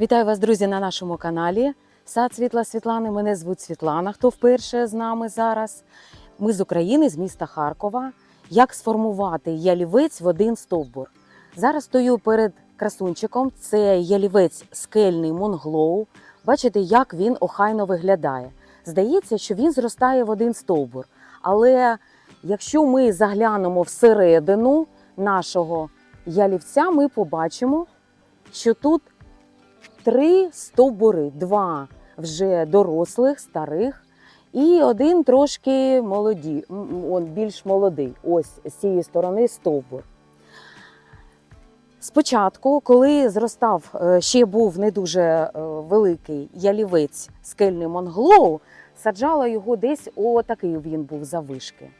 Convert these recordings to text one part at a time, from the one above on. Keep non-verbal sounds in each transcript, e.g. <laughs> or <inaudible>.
Вітаю вас, друзі, на нашому каналі. Сад Світла Світлани. Мене звуть Світлана. Хто вперше з нами зараз? Ми з України, з міста Харкова. Як сформувати ялівець в один стовбур? Зараз стою перед красунчиком. Це ялівець скельний Монглоу. Бачите, як він охайно виглядає. Здається, що він зростає в один стовбур. Але якщо ми заглянемо всередину нашого ялівця, ми побачимо, що тут три стовбури, два вже дорослих, старих, і один трошки молоді, он більш молодий. Ось з цієї сторони стовбур. Спочатку, коли зростав, е, ще був не дуже е, великий ялівець скельний Монглоу, саджала його десь отакий він був завишки.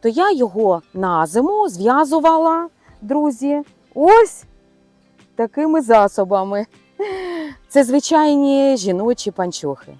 То я його на зиму зв'язувала, друзі, ось такими засобами. <laughs> Це звичайні жіночі панчохи.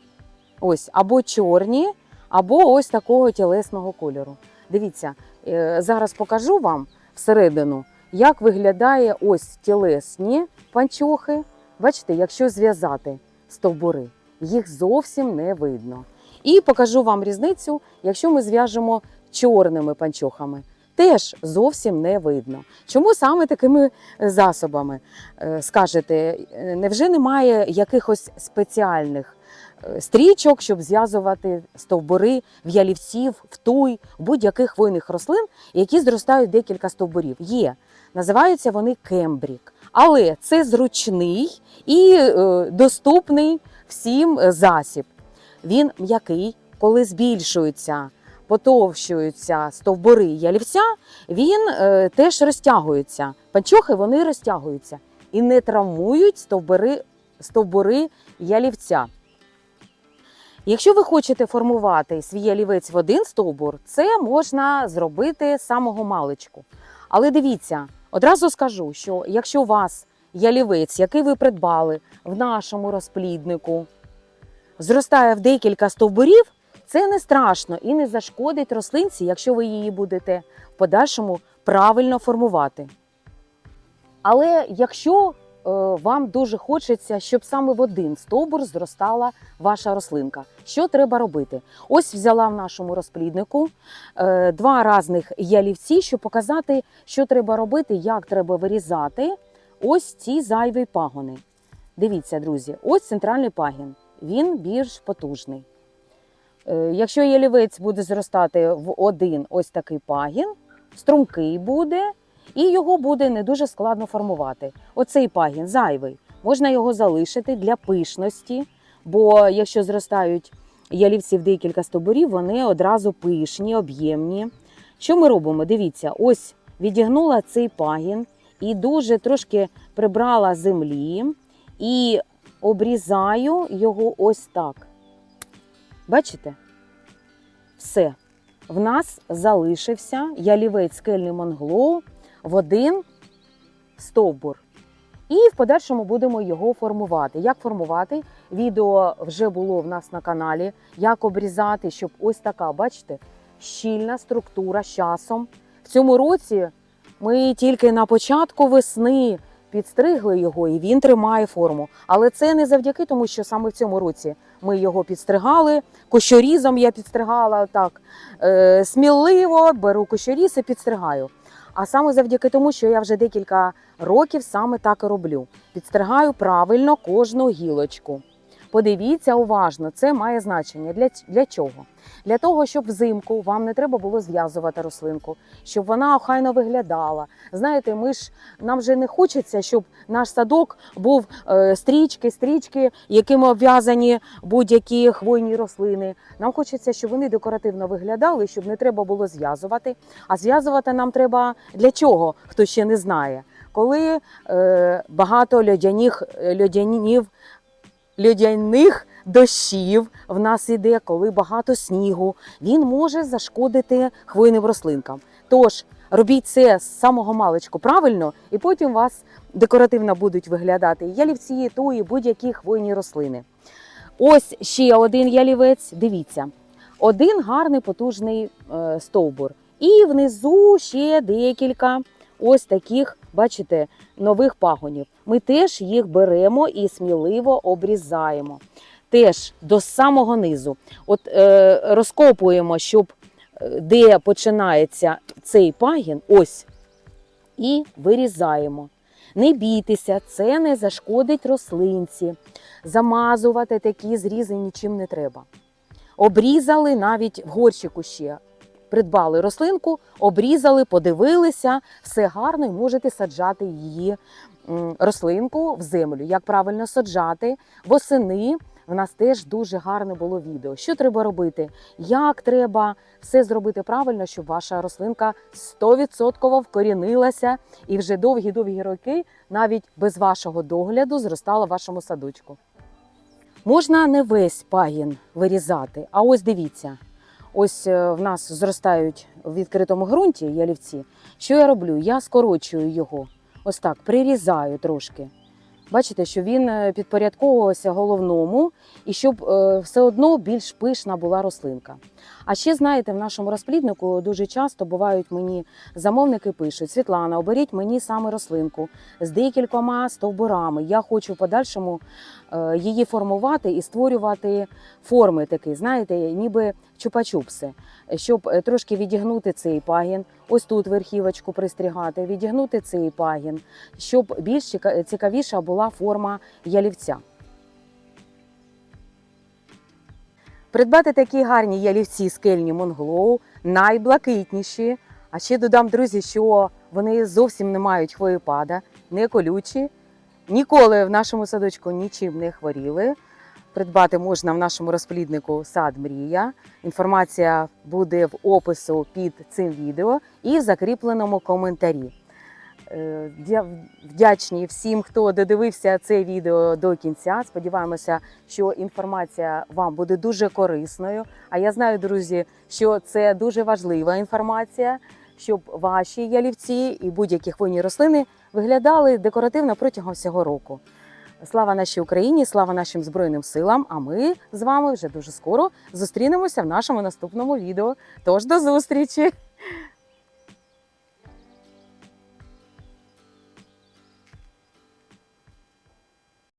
Ось або чорні, або ось такого тілесного кольору. Дивіться, е, зараз покажу вам всередину, як виглядає ось тілесні панчохи. Бачите, якщо зв'язати стовбури, їх зовсім не видно. І покажу вам різницю, якщо ми зв'яжемо чорними панчохами. Теж зовсім не видно. Чому саме такими засобами? Е, Скажете, е, невже немає якихось спеціальних е, стрічок, щоб зв'язувати стовбури в ялівців, в туй, будь-яких хвойних рослин, які зростають декілька стовбурів? Є. Називаються вони кембрік. Але це зручний і е, доступний всім е, засіб. Він м'який, коли збільшуються, потовщуються стовбури ялівця, він е, теж розтягується. Панчохи вони розтягуються і не травмують стовбури, стовбури ялівця. Якщо ви хочете формувати свій ялівець в один стовбур, це можна зробити з самого маличку. Але дивіться, одразу скажу, що якщо у вас ялівець, який ви придбали в нашому розпліднику, зростає в декілька стовбурів, це не страшно і не зашкодить рослинці, якщо ви її будете в подальшому правильно формувати. Але якщо е, вам дуже хочеться, щоб саме в один стовбур зростала ваша рослинка, що треба робити? Ось взяла в нашому розпліднику е, два різних ялівці, щоб показати, що треба робити, як треба вирізати ось ці зайві пагони. Дивіться, друзі, ось центральний пагін. Він більш потужний. Е, Якщо ялівець буде зростати в один ось такий пагін, стрункий буде, і його буде не дуже складно формувати. Оцей пагін зайвий. Можна його залишити для пишності, бо якщо зростають ялівці в декілька стовбурів, вони одразу пишні, об'ємні. Що ми робимо? Дивіться, ось відігнула цей пагін і дуже трошки прибрала землі і обрізаю його ось так. Бачите? Все. В нас залишився ялівець скельний монглоу в один стовбур. І в подальшому будемо його формувати. Як формувати? Відео вже було в нас на каналі. Як обрізати, щоб ось така, бачите, щільна структура з часом. В цьому році ми тільки на початку весни підстригли його, і він тримає форму. Але це не завдяки тому, що саме в цьому році ми його підстригали. Кощорізом я підстригала так е, сміливо, беру кощоріз і підстригаю. А саме завдяки тому, що я вже декілька років саме так і роблю. Підстригаю правильно кожну гілочку. Подивіться уважно, це має значення. Для, для чого? Для того, щоб взимку вам не треба було зв'язувати рослинку, щоб вона охайно виглядала. Знаєте, ми ж нам же не хочеться, щоб наш садок був е, стрічки, стрічки, якими обв'язані будь-які хвойні рослини. Нам хочеться, щоб вони декоративно виглядали, щоб не треба було зв'язувати. А зв'язувати нам треба для чого? Хто ще не знає. Коли е, багато льодяних льодянів, льодяних дощів в нас іде, коли багато снігу, він може зашкодити хвойним рослинкам. Тож робіть це з самого маличку правильно, і потім у вас декоративно будуть виглядати і ялівці, туї, будь-які хвойні рослини. Ось ще один ялівець. Дивіться, один гарний потужний е, стовбур. І внизу ще декілька ось таких бачите, нових пагонів. Ми теж їх беремо і сміливо обрізаємо. Теж до самого низу. От е, розкопуємо, щоб е, де починається цей пагін, ось, і вирізаємо. Не бійтеся, це не зашкодить рослинці. Замазувати такі зрізи нічим не треба. Обрізали навіть в горщику ще. Придбали рослинку, обрізали, подивилися, все гарно і можете саджати її рослинку в землю. Як правильно саджати восени. В нас теж дуже гарне було відео. Що треба робити? Як треба все зробити правильно, щоб ваша рослинка 100% вкорінилася і вже довгі-довгі роки навіть без вашого догляду зростала в вашому садочку. Можна не весь пагін вирізати, а ось дивіться. Ось е, в нас зростають в відкритому ґрунті ялівці. Що я роблю? Я скорочую його. Ось так, прирізаю трошки. Бачите, що він е, підпорядковувався головному і щоб е, все одно більш пишна була рослинка. А ще знаєте, в нашому розпліднику дуже часто бувають мені замовники пишуть: Світлана, оберіть мені саме рослинку з декількома стовбурами. Я хочу в подальшому е, її формувати і створювати форми такі, знаєте, ніби чупа-чупси, щоб трошки відігнути цей пагін. Ось тут верхівочку пристрігати, відігнути цей пагін, щоб більш цікавіша була форма ялівця. Придбати такі гарні ялівці скельні Монглоу, найблакитніші. А ще додам, друзі, що вони зовсім не мають хвоєпада, не колючі, ніколи в нашому садочку нічим не хворіли. Придбати можна в нашому розпліднику сад Мрія. Інформація буде в опису під цим відео і в закріпленому коментарі. Е, дя- Вдячні всім, хто додивився це відео до кінця. Сподіваємося, що інформація вам буде дуже корисною. А я знаю, друзі, що це дуже важлива інформація, щоб ваші ялівці і будь-які хвойні рослини виглядали декоративно протягом всього року. Слава нашій Україні, слава нашим Збройним силам! А ми з вами вже дуже скоро зустрінемося в нашому наступному відео. Тож до зустрічі!